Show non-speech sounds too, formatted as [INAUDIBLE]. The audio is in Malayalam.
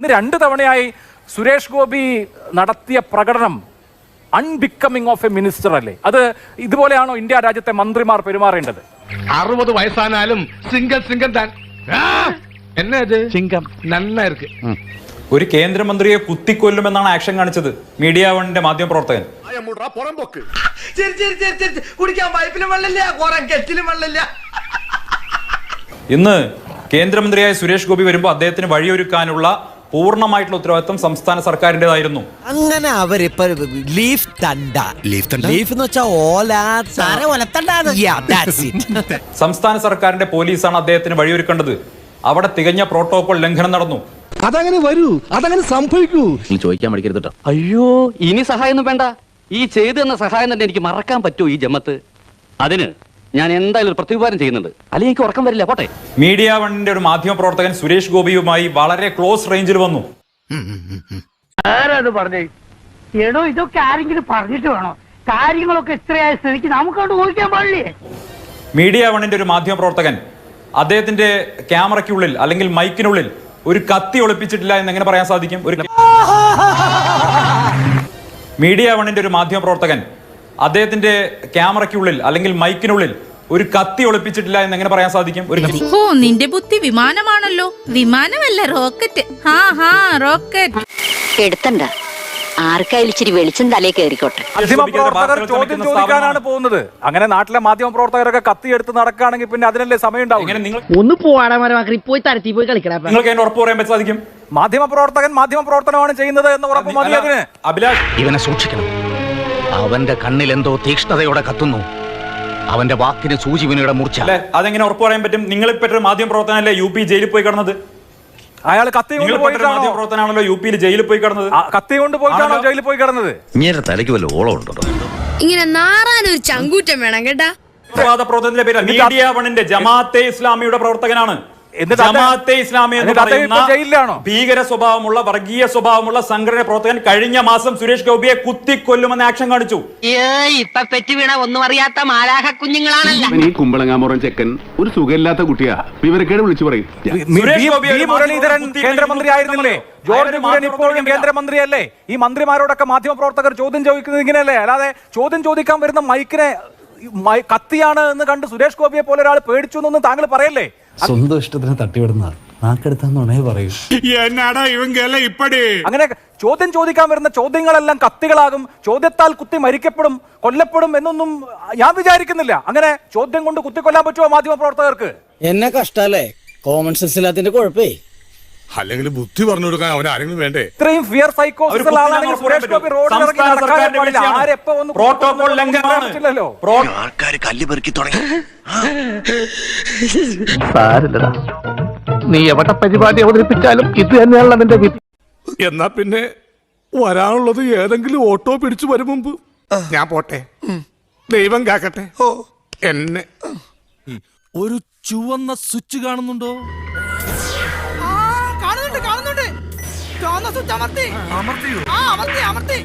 ഇന്ന് രണ്ട് തവണയായി സുരേഷ് ഗോപി നടത്തിയ പ്രകടനം അൺബിക്കമിങ് ഓഫ് എ മിനിസ്റ്റർ അല്ലേ? അത് ഇതുപോലെയാണോ ഇന്ത്യ രാജ്യത്തെ മന്ത്രിമാർ പെരുമാറേണ്ടത്? അറുപത് വയസ്സാനാലും സിംഗൽ സിംഗൽ താൻ എന്നാ ഇത്? ഒരു കേന്ദ്രമന്ത്രിയെ കുത്തിക്കൊല്ലുമെന്നാണ് ആക്ഷൻ കാണിച്ചത് മീഡിയ വണ്ണിന്റെ മാധ്യമപ്രവർത്തകൻ. ചിരി ചിരി ചിരി ചിരി കുടിക്കാൻ ഇന്ന് കേന്ദ്രമന്ത്രിയായ സുരേഷ് ഗോപി വരുമ്പോൾ അദ്ദേഹത്തിന് വഴിയൊരുക്കാനുള്ള പൂർണമായിട്ടുള്ള ഉത്തരവാദിത്വം സംസ്ഥാന സർക്കാരിന്റെതായിരുന്നു. അങ്ങനെ അവരിപ്പോ ലീഫ് തണ്ട. ലീഫ് തണ്ട? ലീഫ് എന്ന് വെച്ചാൽ ഓല [LAUGHS] സംസ്ഥാന സർക്കാരിന്റെ പോലീസാണ് അദ്ദേഹത്തിന് വഴിയൊരുക്കേണ്ടത്. അവിടെ തികഞ്ഞ പ്രോട്ടോകോൾ ലംഘനം നടന്നു. അതങ്ങനെ വരൂ അതങ്ങനെ സംഭവിക്കൂ. ചോദിക്കാൻ മടിക്കരുത് അയ്യോ ഇനി സഹായമൊന്നും വേണ്ട. ഈ ചെയ്തു തന്ന സഹായം തന്നെ എനിക്ക് മറക്കാൻ പറ്റുമോ ഈ ജമത്ത് അതിന് ഞാൻ എന്തായാലും ഒരു പ്രത്യുപകാരം ചെയ്യുന്നുണ്ട്. അല്ലെങ്കിൽ എനിക്ക് ഉറക്കം വരില്ല പോട്ടെ. മീഡിയ വണ്ണിന്റെ ഒരു മാധ്യമ പ്രവർത്തകൻ സുരേഷ് ഗോപിയുമായി വളരെ ക്ലോസ് റേഞ്ചിൽ വന്നു. പറഞ്ഞേ? എടോ ഇതൊക്കെ ആരെങ്കിലും പറഞ്ഞിട്ട് വേണോ? കാര്യങ്ങളൊക്കെ ഇത്രയായ സ്ഥിതിക്ക് നമുക്ക് ഊഹിക്കാൻ പാടില്ലേ? മീഡിയ വണ്ണിന്റെ ഒരു മാധ്യമ പ്രവർത്തകൻ അദ്ദേഹത്തിന്റെ ക്യാമറയ്ക്കുള്ളിൽ അല്ലെങ്കിൽ മൈക്കിനുള്ളിൽ ഒരു കത്തി ഒളിപ്പിച്ചിട്ടില്ല എന്ന് എങ്ങനെ പറയാൻ സാധിക്കും? ഒരു മീഡിയ വണ്ണിന്റെ ഒരു മാധ്യമ പ്രവർത്തകൻ അദ്ദേഹത്തിന്റെ ക്യാമറയ്ക്കുള്ളിൽ അല്ലെങ്കിൽ മൈക്കിനുള്ളിൽ ഒരു കത്തി ഒളിപ്പിച്ചിട്ടില്ല എന്ന് എങ്ങനെ പറയാൻ സാധിക്കും? ഒരു ഓ നിന്റെ ബുദ്ധി വിമാനമാണല്ലോ. വിമാനമല്ല റോക്കറ്റ്. ഹാ ഹാ റോക്കറ്റ്. എടുത്തണ്ട. ആർക്കായാലും ഇച്ചിരി വെളിച്ചം തലേ കയറിക്കോട്ടെ മാധ്യമപ്രവർത്തകർ ചോദ്യം ചോദിക്കാനാണ് പോകുന്നത്. അങ്ങനെ നാട്ടിലെ മാധ്യമപ്രവർത്തകരൊക്കെ കത്തിയെടുത്ത് നടക്കുകയാണെങ്കിൽ പിന്നെ അതിനല്ലേ സമയം ഉണ്ടാവും എങ്ങനെ നിങ്ങൾ ഒന്ന് പോവാടാ മരമാക്കി പോയി തരത്തി പോയി കളിക്കടാ നിങ്ങൾക്ക് അതിന് ഉറപ്പ് പറയാൻ പറ്റാൻ സാധിക്കും? മാധ്യമപ്രവർത്തകൻ മാധ്യമപ്രവർത്തനമാണ് ചെയ്യുന്നത് എന്ന് ഉറപ്പ് മതി അല്ല, അതിന്. അഭിലാഷ് ഇവനെ സൂക്ഷിക്കണം. അവന്റെ കണ്ണിൽ എന്തോ തീക്ഷ്ണതയോടെ കത്തുന്നു. അവന്റെ വാക്കിന് സൂചിവിനയുടെ മൂർച്ച. അല്ലെ? അതെങ്ങനെ ഉറപ്പ് പറയാൻ പറ്റും? നിങ്ങളിപ്പോ ഒരു മാധ്യമപ്രവർത്തനല്ലേ യു പി ജയിലിൽ പോയി കിടന്നത്? അയാൾ കത്തി കൊണ്ട് പോയിട്ടാണോ? മാധ്യമപ്രവർത്തനാണല്ലോ യു പിയിൽ ജയിലിൽ പോയി കിടന്നത്. കത്തി കൊണ്ട് പോയിട്ടാണോ ജയിലിൽ പോയി കിടന്നത്? ഇങ്ങനെ തലയ്ക്ക് വല്ല ഓളം ഉണ്ടോ? ഇങ്ങനെ നാറാനൊരു ചങ്കൂറ്റം വേണം കേട്ടാ. പ്രവർത്തനത്തിന്റെ പേര് മീഡിയ വണിന്റെ ജമാഅത്തെ ഇസ്ലാമിയുടെ പ്രവർത്തകനാണ്. ജമാഅത്തെ ഇസ്ലാമി എന്ന്? പറയുന്ന ഭീകര സ്വഭാവമുള്ള വർഗീയ സ്വഭാവമുള്ള സംഘടന പ്രവർത്തകൻ കഴിഞ്ഞ മാസം സുരേഷ് ഗോപിയെ കുത്തിക്കൊല്ലുമെന്ന് ആക്ഷൻ കാണിച്ചു. ഇപ്പൊ പെറ്റുവീണ ഒന്നും അറിയാത്ത മാലാഹ കുഞ്ഞുങ്ങളാണല്ല. ഈ കുമ്പളങ്ങാമുറൻ ചെക്കൻ ഒരു സുഖമില്ലാത്ത കുട്ടിയാ. വിവരക്കേട് വിളിച്ചു പറയും. മുരളീധരൻ മാധ്യമ കേന്ദ്രമന്ത്രി ആയിരുന്നില്ലേ? ജോർജ് കുര്യൻ മാധ്യമ ഇപ്പോഴും കേന്ദ്രമന്ത്രിയല്ലേ? ഈ മന്ത്രിമാരോടൊക്കെ മാധ്യമപ്രവർത്തകർ ചോദ്യം ചോദിക്കുന്നത് ഇങ്ങനെയല്ലേ? അല്ലാതെ ചോദ്യം ചോദിക്കാൻ വരുന്ന മൈക്കിനെ കത്തിയാണ് എന്ന് കണ്ട് സുരേഷ് ഗോപിയെ പോലെ ഒരാൾ പേടിച്ചു എന്നൊന്നും താങ്കൾ പറയല്ലേ? സ്വന്തം ഇഷ്ടത്തിന് തട്ടിവിടുന്ന നാക്കെടുത്താന്നുണേ പറയൂ. അങ്ങനെ ചോദ്യം ചോദിക്കാൻ വരുന്ന ചോദ്യങ്ങളെല്ലാം കത്തികളാകും. ചോദ്യത്താൽ കുത്തി മരിക്കപ്പെടും കൊല്ലപ്പെടും എന്നൊന്നും ഞാൻ വിചാരിക്കുന്നില്ല. അങ്ങനെ ചോദ്യം കൊണ്ട് കുത്തിക്കൊല്ലാൻ പറ്റുമോ മാധ്യമ പ്രവർത്തകർക്ക് എന്നെ കഷ്ടല്ലേ? കോമൺ സെൻസ് ഇല്ലാത്തിന്റെ കുഴപ്പേ. അല്ലെങ്കിൽ ബുദ്ധി പറഞ്ഞു കൊടുക്കാൻ അവൻ ആരെങ്കിലും വേണ്ടേ? ഇത്രയും ഫിയർ പ്രോട്ടോകോൾ പ്രോ- ആൾക്കാർ കല്ല് പെറുക്കി തുടങ്ങി. സാരില്ലടാ. നീ എവിടെ പരിപാടി അവതരിപ്പിച്ചാലും ഇത് തന്നെയാണ് അതിന്റെ വിധി. എന്നാ പിന്നെ വരാനുള്ളത് ഏതെങ്കിലും ഓട്ടോ പിടിച്ചു വരും മുമ്പ്. ഞാൻ പോട്ടെ. ദൈവം കാക്കട്ടെ. എന്നെ. ഒരു ചുവന്ന സ്വിച്ച് കാണുന്നുണ്ടോ? കാണുന്നുണ്ട് കാണുന്നുണ്ട് ചുവന്ന സ്വിച്ച് അമർത്തി അമർത്തി അമർത്തി.